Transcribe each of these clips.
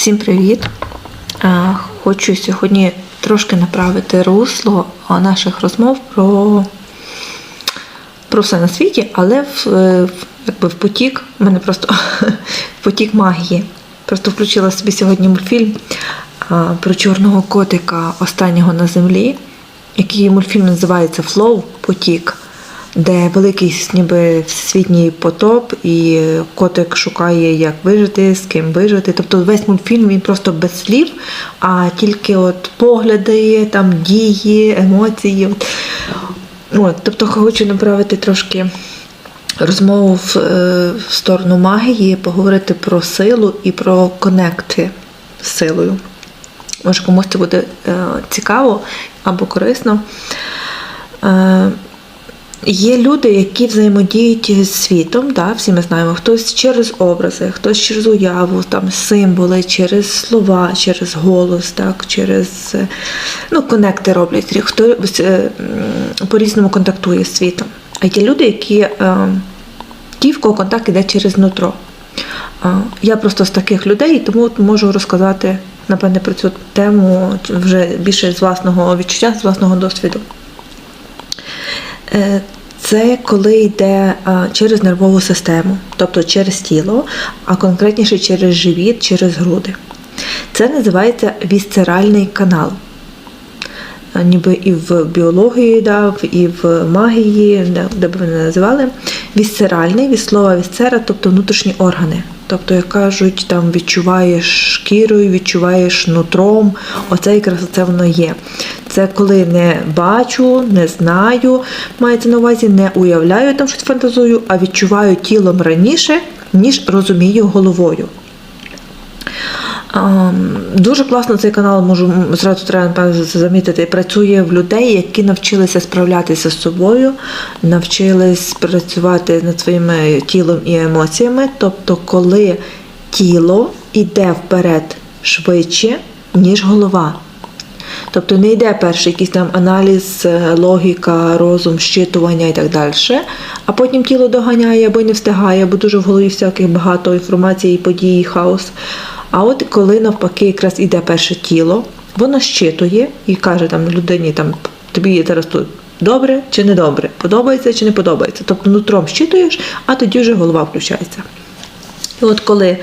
Всім привіт! Хочу сьогодні трошки направити русло наших розмов про, про все на світі, але в, якби в потік, в мене просто в потік магії. Просто включила собі сьогодні мультфільм про чорного котика останнього на землі, який мультфільм називається Флоу Потік де великий ніби всесвітній потоп, і котик шукає, як вижити, з ким вижити. Тобто весь мультфільм він просто без слів, а тільки от погляди, там дії, емоції. От. Тобто хочу направити трошки розмову в, е, в сторону магії, поговорити про силу і про конекти з силою. Може, комусь це буде е, цікаво або корисно. Е, Є люди, які взаємодіють з світом, да, всі ми знаємо, хтось через образи, хтось через уяву, там, символи, через слова, через голос, так, через е, ну, конекти роблять, хто е, по-різному контактує з світом. А є люди, які е, ті, в кого контакт іде через нутро. Я просто з таких людей, тому можу розказати, напевне, про цю тему вже більше з власного відчуття, з власного досвіду. Е, Це коли йде через нервову систему, тобто через тіло, а конкретніше через живіт, через груди. Це називається вісцеральний канал. Ніби і в біології, да, і в магії, де, б ви не називали. Вісцеральний від слова вісцера, тобто внутрішні органи. Тобто, як кажуть, там відчуваєш шкірою, відчуваєш нутром. Оце якраз це воно є. Це коли не бачу, не знаю, мається на увазі, не уявляю там щось фантазую, а відчуваю тілом раніше, ніж розумію головою. Дуже класно цей канал можу зразу треба замітити. Працює в людей, які навчилися справлятися з собою, навчились працювати над своїм тілом і емоціями. Тобто, коли тіло йде вперед швидше, ніж голова. Тобто не йде перший якийсь там аналіз, е, логіка, розум, щитування і так далі, а потім тіло доганяє або не встигає, бо дуже в голові всяких багато інформації, подій, хаос. А от коли навпаки якраз іде перше тіло, воно щитує і каже там людині, там тобі зараз тут добре чи не добре, подобається чи не подобається. Тобто нутром щитуєш, а тоді вже голова включається. І от коли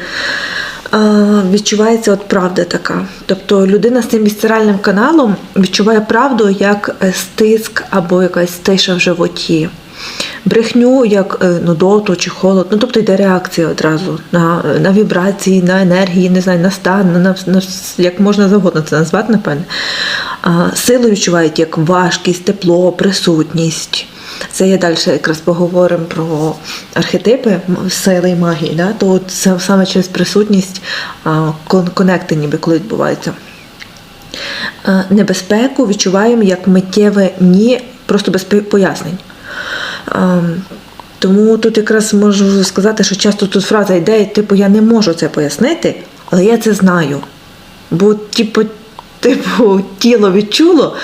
відчувається от правда така. Тобто людина з цим вісцеральним каналом відчуває правду як е, стиск або якась тиша в животі. Брехню як е, нудоту чи холод, ну тобто йде реакція одразу на, на вібрації, на енергії, не знаю, на стан, на, на, на як можна завгодно це назвати, напевне. А, силу відчувають як важкість, тепло, присутність. Це я далі якраз поговоримо про архетипи сили і магії. Да? То от саме через присутність конекти ніби коли відбуваються. Е, Небезпеку відчуваємо як миттєве ні, просто без пояснень. Тому тут якраз можу сказати, що часто тут фраза йде, типу, я не можу це пояснити, але я це знаю. Бо, типу, типу, тіло відчуло,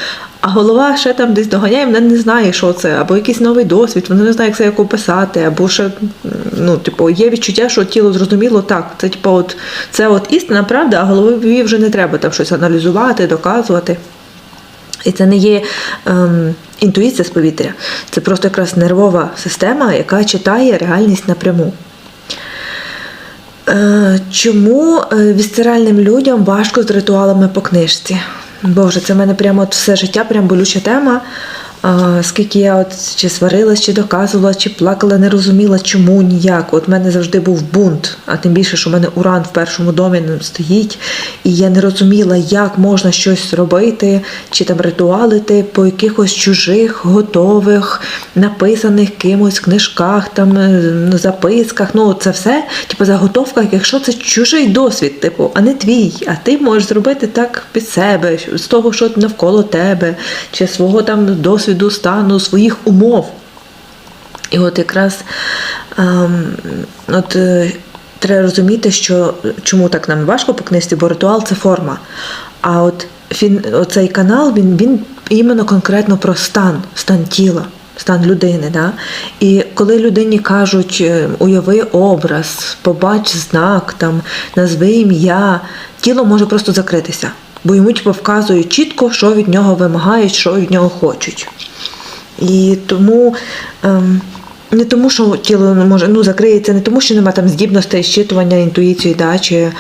а голова ще там десь доганяє, вона не знає, що це, або якийсь новий досвід, вона не знає, як це як описати, або ще ну, типу, є відчуття, що тіло зрозуміло так. Це типу, от, це от істина, правда, а голові вже не треба там щось аналізувати, доказувати. І це не є ем, інтуїція з повітря, це просто якраз нервова система, яка читає реальність напряму. Е, чому е, вісцеральним людям важко з ритуалами по книжці? Боже, це в мене прямо от все життя, прям болюча тема. Скільки я от чи сварилась, чи доказувала, чи плакала, не розуміла, чому ніяк. От в мене завжди був бунт, а тим більше, що в мене уран в першому домі стоїть, і я не розуміла, як можна щось робити, чи там ритуалити по якихось чужих, готових, написаних кимось книжках, там е, записках. Ну, це все, типу, заготовках, якщо це чужий досвід, типу, а не твій, а ти можеш зробити так під себе, з того, що навколо тебе, чи свого там досвіду, стану, своїх умов. І от якраз ем, от, е, треба розуміти, що чому так нам важко по книжці, бо ритуал це форма. А от фін, оцей канал він, він іменно конкретно про стан, стан тіла. стан людини. Да? І коли людині кажуть, е, уяви образ, побач знак, там, назви ім'я, тіло може просто закритися, бо йому типу, вказують чітко, що від нього вимагають, що від нього хочуть. І тому. Ем, не тому, що тіло може ну закриється, не тому, що немає там здібностей щитування, інтуїції, да, чи е,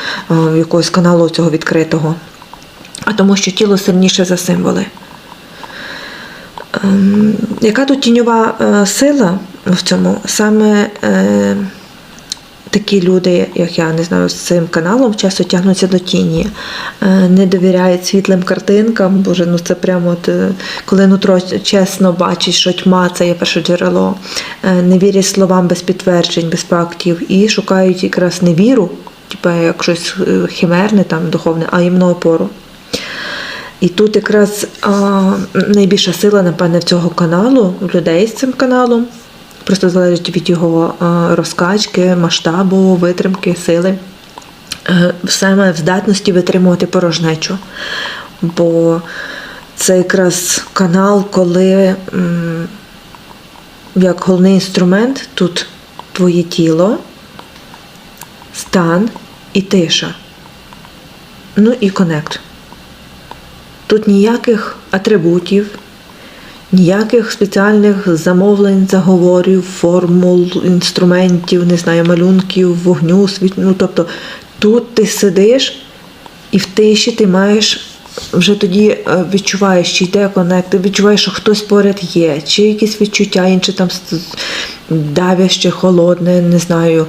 якогось каналу цього відкритого, а тому, що тіло сильніше за символи. Ем, яка тут тіньова е, сила в цьому? Саме е, такі люди, як я не знаю, з цим каналом часто тягнуться до тіні, е, не довіряють світлим картинкам. Боже, ну це прямо от, е, коли нутро чесно бачить, що тьма це є перше джерело, е, не вірять словам без підтверджень, без фактів, і шукають якраз не віру, типу як щось е, химерне, там, духовне, а іменно опору. І тут якраз а, найбільша сила, напевне, в цього каналу, людей з цим каналом. Просто залежить від його розкачки, масштабу, витримки, сили, Е, саме в здатності витримувати порожнечу. Бо це якраз канал, коли як головний інструмент тут твоє тіло, стан і тиша. Ну і конект. Тут ніяких атрибутів, ніяких спеціальних замовлень, заговорів, формул, інструментів, не знаю, малюнків, вогню, світ. Ну, тобто тут ти сидиш і в тиші ти маєш вже тоді е, відчуваєш, чи йде конект, ти відчуваєш, що хтось поряд є, чи якісь відчуття, інше там давяще, холодне, не знаю.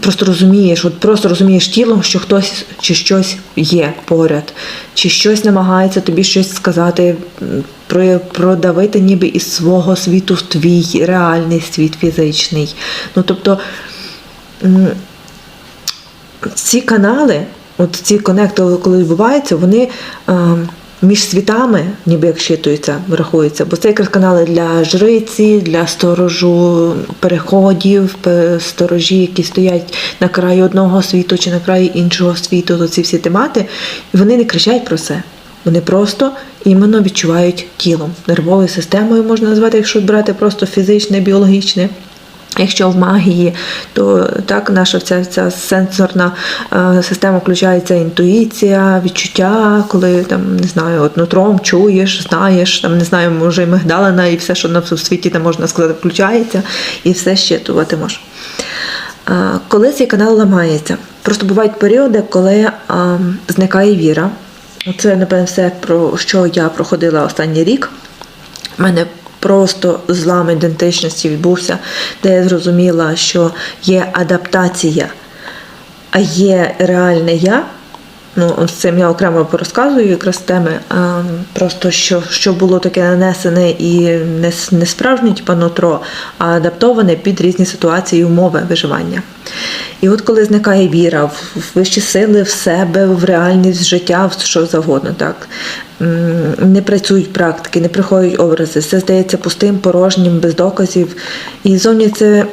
Просто розумієш, от просто розумієш тілом, що хтось чи щось є поряд, чи щось намагається тобі щось сказати, продавити ніби із свого світу в твій реальний світ фізичний. Ну тобто. ці канали, от ці конекти, коли відбуваються, вони е, між світами, ніби як щитуються, рахуються. Бо це якраз канали для жриці, для сторожу переходів, сторожі, які стоять на краї одного світу чи на краї іншого світу, то ці всі темати, і вони не кричать про це. Вони просто іменно відчувають тілом, нервовою системою можна назвати, якщо брати просто фізичне, біологічне. Якщо в магії, то так наша ця, ця сенсорна е, система включається інтуїція, відчуття, коли там не знаю, от нутром чуєш, знаєш, там не знаю, може і мигдалина, і все, що на світі там можна сказати, включається, і все щитувати можеш. Е, коли цей канал ламається, просто бувають періоди, коли е, зникає віра. Це, напевно, все, про що я проходила останній рік. У мене просто злам ідентичності відбувся, де я зрозуміла, що є адаптація, а є реальне я. Ну, з цим я окремо порозказую якраз теми. А, просто що, що було таке нанесене і не, не справжнє, типа нутро, а адаптоване під різні ситуації і умови виживання. І от коли зникає віра в вищі сили, в себе, в реальність в життя, в що завгодно, так не працюють практики, не приходять образи, все здається пустим, порожнім, без доказів. І зовні це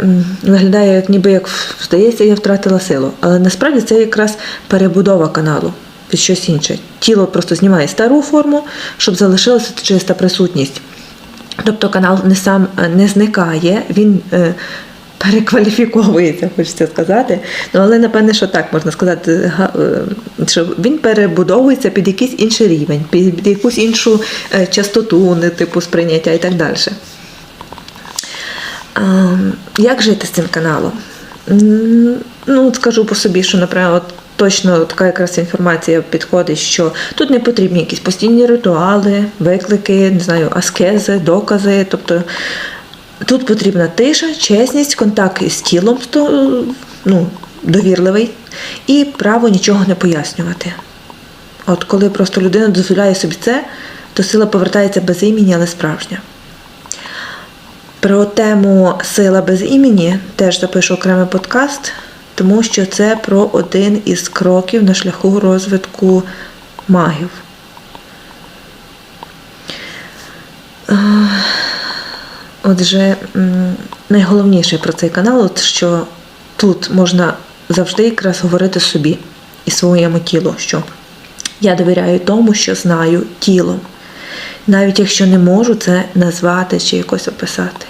виглядає, як ніби як здається, я втратила силу. Але насправді це якраз перебудова каналу під щось інше. Тіло просто знімає стару форму, щоб залишилася чиста присутність. Тобто канал не сам е, не зникає, він е, перекваліфіковується, хочеться сказати. Ну, але напевне, що так можна сказати, е, що він перебудовується під якийсь інший рівень, під, якусь іншу е, частоту, не типу сприйняття і так далі. Як жити з цим каналом? Ну, скажу по собі, що, наприклад, точно така якраз інформація підходить, що тут не потрібні якісь постійні ритуали, виклики, не знаю, аскези, докази. Тобто тут потрібна тиша, чесність, контакт із тілом, сто- ну, довірливий, і право нічого не пояснювати. От коли просто людина дозволяє собі це, то сила повертається без імені, але справжня. Про тему сила без імені теж запишу окремий подкаст, тому що це про один із кроків на шляху розвитку магів. Отже, найголовніше про цей канал, от що тут можна завжди якраз говорити собі і своєму тілу, що я довіряю тому, що знаю тілом. навіть якщо не можу це назвати чи якось описати.